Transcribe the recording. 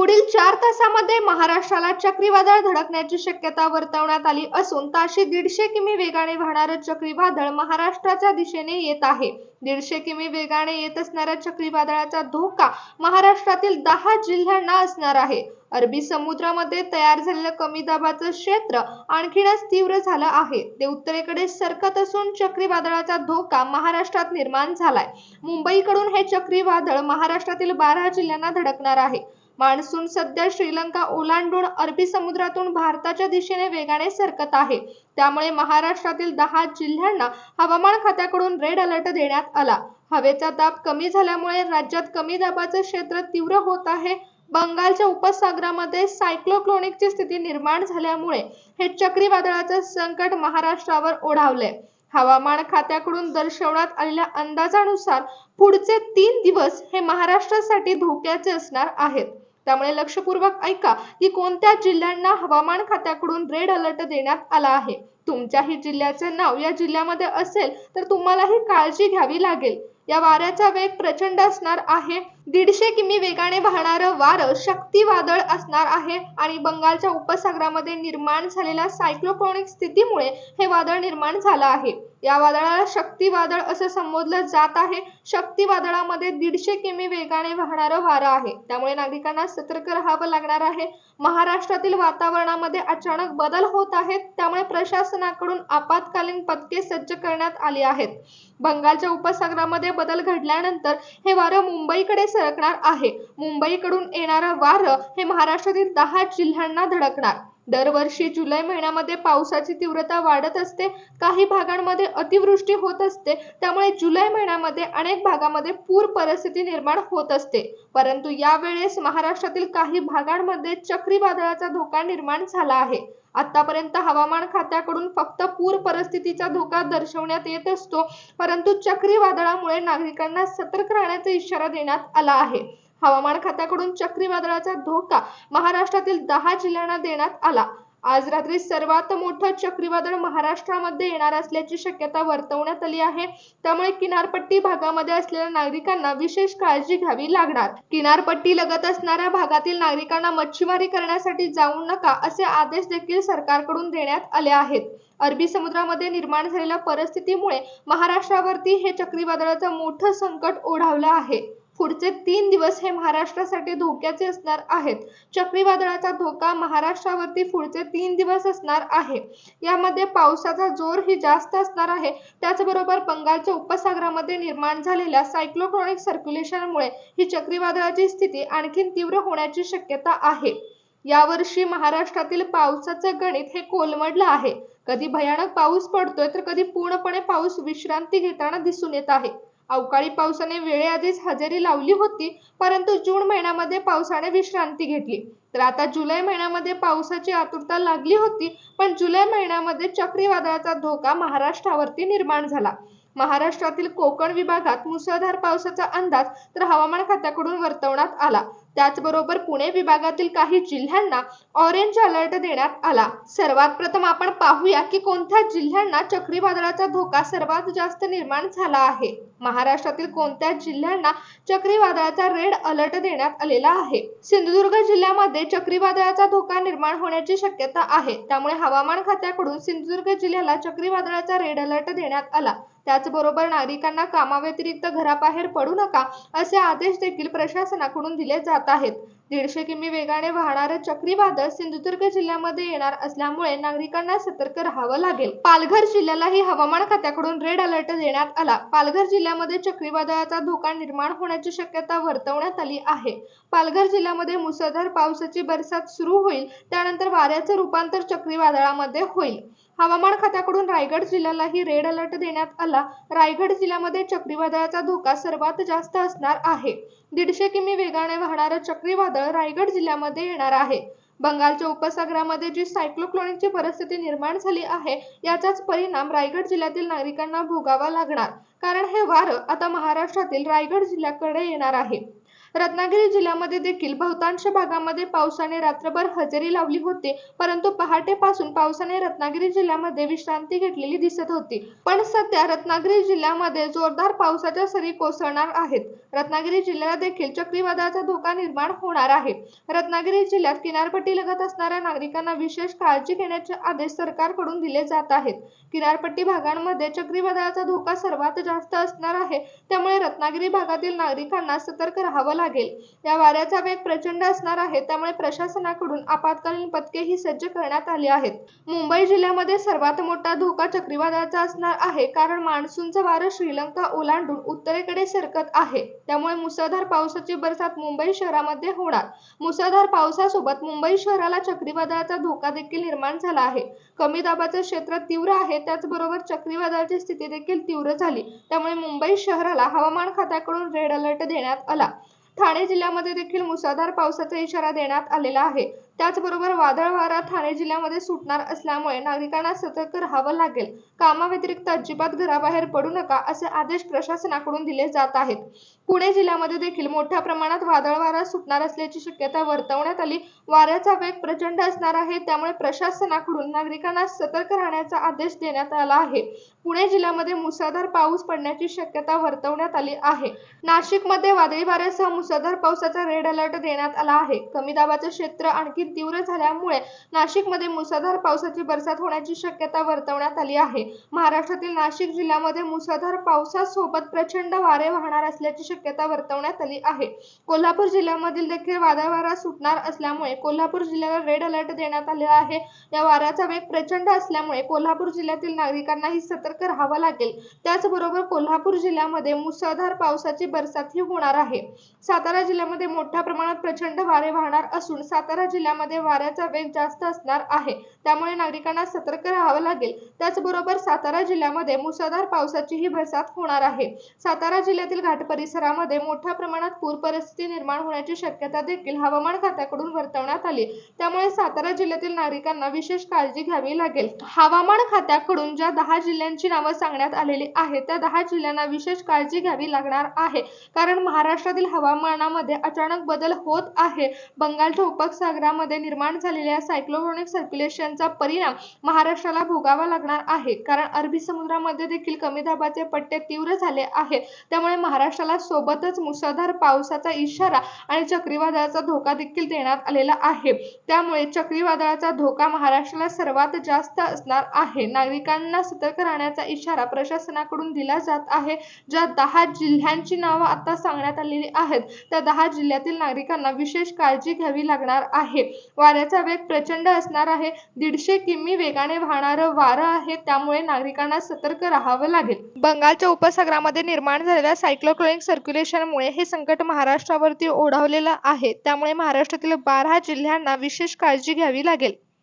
पुढील चार तासामध्ये महाराष्ट्राला चक्रीवादळ धडकण्याची शक्यता वर्तवण्यात आली असून ताशी दीडशे किमी वेगाने वाहणारं चक्रीवादळ महाराष्ट्राच्या दिशेने येत आहे. दीडशे किमी वेगाने येत असणाऱ्या चक्रीवादळाचा धोका महाराष्ट्रातील दहा जिल्ह्यांना असणार आहे. अरबी समुद्रामध्ये तयार झालेलं कमी दाबाचं क्षेत्र आणखीनच तीव्र झालं आहे. ते उत्तरेकडे सरकत असून चक्रीवादळाचा धोका महाराष्ट्रात निर्माण झालाय. मुंबईकडून हे चक्रीवादळ महाराष्ट्रातील बारा जिल्ह्यांना धडकणार आहे. मान्सून सध्या श्रीलंका ओलांडून अरबी समुद्रातून भारताच्या दिशेने वेगाने सरकत आहे. त्यामुळे महाराष्ट्रातील दहा जिल्ह्यांना हवामान खात्याकडून रेड अलर्ट देण्यात आला. हवेचा दाब कमी झाल्यामुळे राज्यात कमी दाबाचं क्षेत्र तीव्र होत आहे. बंगालच्या उपसागरामध्ये सायक्लोक्लोनिकची स्थिती निर्माण झाल्यामुळे हे चक्रीवादळाचं संकट महाराष्ट्रावर ओढावलंय. हवामान खात्याकडून दर्शवण्यात आलेल्या अंदाजानुसार पुढचे तीन दिवस हे महाराष्ट्रासाठी धोक्याचे असणार आहेत. त्यामुळे लक्षपूर्वक ऐका की कोणत्या जिल्ह्यांना हवामान खात्याकडून रेड अलर्ट देण्यात आला आहे. तुमच्याही जिल्ह्याचे नाव या जिल्ह्यामध्ये असेल तर तुम्हालाही काळजी घ्यावी लागेल. या वाऱ्याचा वेग प्रचंड असणार आहे. दीडशे किमी वेगाने वाहणारं वारं शक्तिवादळ असणार आहे आणि बंगालच्या उपसागरामध्ये निर्माण झालेल्या सायक्लोक्रोनिक स्थितीमुळे हे वादळ निर्माण झालं आहे. या वादळाला शक्तिवादळ असं संबोधलं जात आहे. शक्तिवादळामध्ये दीडशे किमी वेगाने वाहणारं वारं आहे. त्यामुळे नागरिकांना सतर्क राहावं लागणार आहे. महाराष्ट्रातील वातावरणामध्ये अचानक बदल होत आहेत. त्यामुळे प्रशासनाकडून आपत्कालीन पथके सज्ज करण्यात आली आहेत. बंगालच्या उपसागरामध्ये बदल घडल्यानंतर हे वारं मुंबईकडे सरकणार आहे. मुंबईकडून येणारं वारं हे महाराष्ट्रातील दहा जिल्ह्यांना धडकणार. दरवर्षी जुलै महिन्यामध्ये पावसाची तीव्रता वाढत असते. काही भागांमध्ये अतिवृष्टी होत असते. त्यामुळे जुलै महिन्यामध्ये अनेक भागामध्ये पूर परिस्थिती निर्माण होत असते. परंतु यावेळेस महाराष्ट्रातील काही भागांमध्ये चक्रीवादळाचा धोका निर्माण झाला आहे. आतापर्यंत हवामान खात्याकडून फक्त पूर परिस्थितीचा धोका दर्शवण्यात येत असतो. परंतु चक्रीवादळामुळे नागरिकांना सतर्क राहण्याचा इशारा देण्यात आला आहे. हवामान खात्याकडून चक्रीवादळाचा धोका महाराष्ट्रातील दहा जिल्ह्यांना देण्यात आला. आज रात्री सर्वात मोठं चक्रीवादळ महाराष्ट्रामध्ये येणार असल्याची शक्यता वर्तवण्यात आली आहे. त्यामुळे किनारपट्टी भागामध्ये असलेल्या नागरिकांना विशेष काळजी घ्यावी लागणार. किनारपट्टी लगत असणाऱ्या भागातील नागरिकांना मच्छीमारी करण्यासाठी जाऊ नका असे आदेश देखील सरकारकडून देण्यात आले आहेत. अरबी समुद्रामध्ये निर्माण झालेल्या परिस्थितीमुळे महाराष्ट्रावरती हे चक्रीवादळाचं मोठं संकट ओढावलं आहे. पुढचे तीन दिवस हे महाराष्ट्रासाठी धोक्याचे असणार आहेत. चक्रीवादळाचा धोका महाराष्ट्रावरती पुढचे तीन दिवस असणार आहे. यामध्ये पावसाचा जोर ही जास्त असणार आहे. त्याचबरोबर बंगालच्या उपसागरामध्ये निर्माण झालेल्या सायक्लोक्रोनिक सर्क्युलेशनमुळे ही चक्रीवादळाची स्थिती आणखीन तीव्र होण्याची शक्यता आहे. यावर्षी महाराष्ट्रातील पावसाचं गणित हे कोलमडलं आहे. कधी भयानक पाऊस पडतोय तर कधी पूर्णपणे पाऊस विश्रांती घेताना दिसून येत आहे. अवकाळी पावसाने वेळेआधीच हजेरी लावली होती परंतु जून महिन्यामध्ये पावसाने विश्रांती घेतली. तर आता जुलै महिन्यामध्ये पावसाची आतुरता लागली होती पण जुलै महिन्यामध्ये चक्रीवादळाचा धोका महाराष्ट्रावरती निर्माण झाला. महाराष्ट्रातील कोकण विभागात मुसळधार पावसाचा अंदाज तर हवामान खात्याकडून वर्तवण्यात आला. त्याचबरोबर पुणे विभागातील काही जिल्ह्यांना ऑरेंज अलर्ट देण्यात आला. सर्वात प्रथम आपण पाहूया की कोणत्या जिल्ह्यांना चक्रीवादळाचा धोका सर्वात जास्त निर्माण झाला आहे? महाराष्ट्रातील कोणत्या जिल्ह्यांना चक्रीवादळाचा रेड अलर्ट देण्यात आलेला आहे? सिंधुदुर्ग जिल्ह्यामध्ये चक्रीवादळाचा धोका निर्माण होण्याची शक्यता आहे. त्यामुळे हवामान खात्याकडून सिंधुदुर्ग जिल्ह्याला चक्रीवादळाचा रेड अलर्ट देण्यात आला. त्याचबरोबर नागरिकांना कामाव्यतिरिक्त घराबाहेर पडू नका असे आदेश देखील प्रशासनाकडून दिले जात आहेत. दीडशे किमी वेगाने वाहणारं चक्रीवादळ सिंधुदुर्ग जिल्ह्यामध्ये येणार असल्यामुळे नागरिकांना सतर्क राहावं लागेल. पालघर जिल्ह्यालाही हवामान खात्याकडून रेड अलर्ट देण्यात आला. पालघर जिल्ह्यामध्ये चक्रीवादळाचा धोका निर्माण होण्याची शक्यता वर्तवण्यात आली आहे. पालघर जिल्ह्यामध्ये मुसळधार पावसाची बरसात सुरू होईल. त्यानंतर वाऱ्याचे रूपांतर चक्रीवादळामध्ये होईल. हवामान खात्याकडून रायगड जिल्ह्यालाही रेड अलर्ट देण्यात आला. रायगड जिल्ह्यामध्ये चक्रीवादळाचा धोका सर्वात जास्त असणार आहे. दीडशे किमी वेगाने वाहणारं चक्रीवादळ रायगड जिल्ह्यामध्ये येणार आहे. बंगालच्या उपसागरामध्ये जी सायक्लोक्लोनिकची परिस्थिती निर्माण झाली आहे याचाच परिणाम रायगड जिल्ह्यातील नागरिकांना भोगावा लागणार. कारण हे वारं आता महाराष्ट्रातील रायगड जिल्ह्याकडे येणार आहे. रत्नागिरी जिल्ह्यामध्ये देखील बहुतांश भागामध्ये पावसाने रात्रभर हजेरी लावली होती परंतु पहाटेपासून पावसाने रत्नागिरी जिल्ह्यामध्ये विश्रांती घेतलेली दिसत होती. पण सध्या रत्नागिरी जिल्ह्यामध्ये जोरदार पावसाच्या सरी कोसळणार आहेत. रत्नागिरी जिल्ह्याला देखील चक्रीवादळाचा धोका निर्माण होणार आहे. रत्नागिरी जिल्ह्यात किनारपट्टी लगत असणाऱ्या नागरिकांना विशेष काळजी घेण्याचे आदेश सरकारकडून दिले जात आहेत. किनारपट्टी भागांमध्ये चक्रीवादळाचा धोका सर्वात जास्त असणार आहे. त्यामुळे रत्नागिरी भागातील नागरिकांना सतर्क राहावं लागेल. या वाऱ्याचा वेग प्रचंड असणार आहे त्यामुळे प्रशासनाकडून आपत्कालीन पथकेही सज्ज करण्यात आली आहेत. मुंबई जिल्ह्यामध्ये सर्वात मोठा धोका चक्रीवादळाचा असणार आहे कारण मान्सूनचं वारं श्रीलंका ओलांडून उत्तरेकडे सरकत आहे. त्यामुळे मुसळधार पावसाची बरसात मुंबई शहरामध्ये होणार. मुसळधार पावसासोबत मुंबई शहराला चक्रीवादळाचा धोका देखील निर्माण झाला आहे. कमी दाबाचं क्षेत्र तीव्र आहे त्याचबरोबर चक्रीवादळाची स्थिती देखील तीव्र झाली. त्यामुळे मुंबई शहराला हवामान खात्याकडून रेड अलर्ट देण्यात आला. ठाणे जिल्ह्यामध्ये देखील मुसळधार पावसाचा इशारा देण्यात आलेला आहे. त्याचबरोबर वादळ वारा ठाणे जिल्ह्यामध्ये सुटणार असल्यामुळे नागरिकांना सतर्क राहावं लागेल. कामाव्यतिरिक्त अजिबात घराबाहेर पडू नका असे आदेश प्रशासनाकडून दिले जात आहेत. पुणे जिल्ह्यामध्ये देखील मोठ्या प्रमाणात वादळ वारा सुटणार असल्याची शक्यता वर्तवण्यात आली. वाऱ्याचा वेग प्रचंड असणार आहे त्यामुळे प्रशासनाकडून नागरिकांना सतर्क राहण्याचा आदेश देण्यात आला आहे. पुणे जिल्ह्यामध्ये मुसळधार पाऊस पडण्याची शक्यता वर्तवण्यात आली आहे. नाशिकमध्ये वादळी वाऱ्यासह मुसळधार पावसाचा रेड अलर्ट देण्यात आला आहे. कमी दाबाचं क्षेत्र आणखी तीव्र झाल्यामुळे नाशिकमध्ये मुसळधार पावसाची बरसात होण्याची शक्यता वर्तवण्यात आली आहे. महाराष्ट्रातील नाशिक जिल्ह्यामध्ये मुसळधार पावसासोबत प्रचंड वारे वाहणार असल्याची शक्यता वर्तवण्यात आली आहे. कोल्हापूर जिल्ह्यामधील देखील वादळ वारा सुटणार असल्यामुळे कोल्हापूर जिल्ह्याला रेड अलर्ट देण्यात आले आहे. या वाऱ्याचा वेग प्रचंड असल्यामुळे कोल्हापूर जिल्ह्यातील नागरिकांनाही सतर्क राहावं लागेल. त्याचबरोबर कोल्हापूर जिल्ह्यामध्ये मुसळधार पावसाची बरसातही होणार आहे. सातारा जिल्ह्यामध्ये मोठ्या प्रमाणात प्रचंड वारे वाहणार असून सातारा जिल्ह्यामध्ये जिल्ह्यामध्ये वाऱ्याचा वेग जास्त असणार आहे. त्यामुळे नागरिकांना सतर्क राहावं लागेल. त्याचबरोबर सातारा जिल्ह्यामध्ये मुसळधार पावसाचीही बरसात होणार आहे. सातारा जिल्ह्यातील घाट परिसरामध्ये मोठ्या प्रमाणात पूर परिस्थिती निर्माण होण्याची शक्यता देखील हवामान खात्याकडून वर्तवण्यात आली. त्यामुळे सातारा जिल्ह्यातील नागरिकांना विशेष काळजी घ्यावी लागेल. हवामान खात्याकडून ज्या दहा जिल्ह्यांची नावं सांगण्यात आलेली आहेत त्या दहा जिल्ह्यांना विशेष काळजी घ्यावी लागणार आहे. कारण महाराष्ट्रातील हवामानामध्ये अचानक बदल होत आहे. बंगालच्या उपसागरामध्ये निर्माण झालेल्या सायक्लोनिक सर्क्युलेशनचा परिणाम महाराष्ट्राला भोगावा लागणार आहे. कारण अरबी समुद्रामध्ये देखील कमी दाबाचे पट्टे तीव्र झाले आहेत त्यामुळे महाराष्ट्राला सोबतच मुसळधार पावसाचा इशारा आणि चक्रीवादळाचा धोका देखील देण्यात आलेला आहे. त्यामुळे चक्रीवादळाचा धोका महाराष्ट्राला सर्वात जास्त असणार आहे. नागरिकांना सतर्क राहण्याचा इशारा प्रशासनाकडून दिला जात आहे. ज्या दहा जिल्ह्यांची नावं आता सांगण्यात आलेली आहेत त्या दहा जिल्ह्यातील नागरिकांना विशेष काळजी घ्यावी लागणार आहे. वाऱ्याचा वेग प्रचंड असणार आहे. दीडशे किमी वेगाने वाहणारं वारं आहे त्यामुळे नागरिकांना सतर्क राहावं लागेल. बंगालच्या उपसागरामध्ये निर्माण झालेल्या सायक्लोक्रोनिक सर्क्युलेशनमुळे हे संकट महाराष्ट्रावरती ओढावलेलं आहे. त्यामुळे महाराष्ट्रातील बारा जिल्ह्यांना विशेष काळजी घ्यावी लागेल.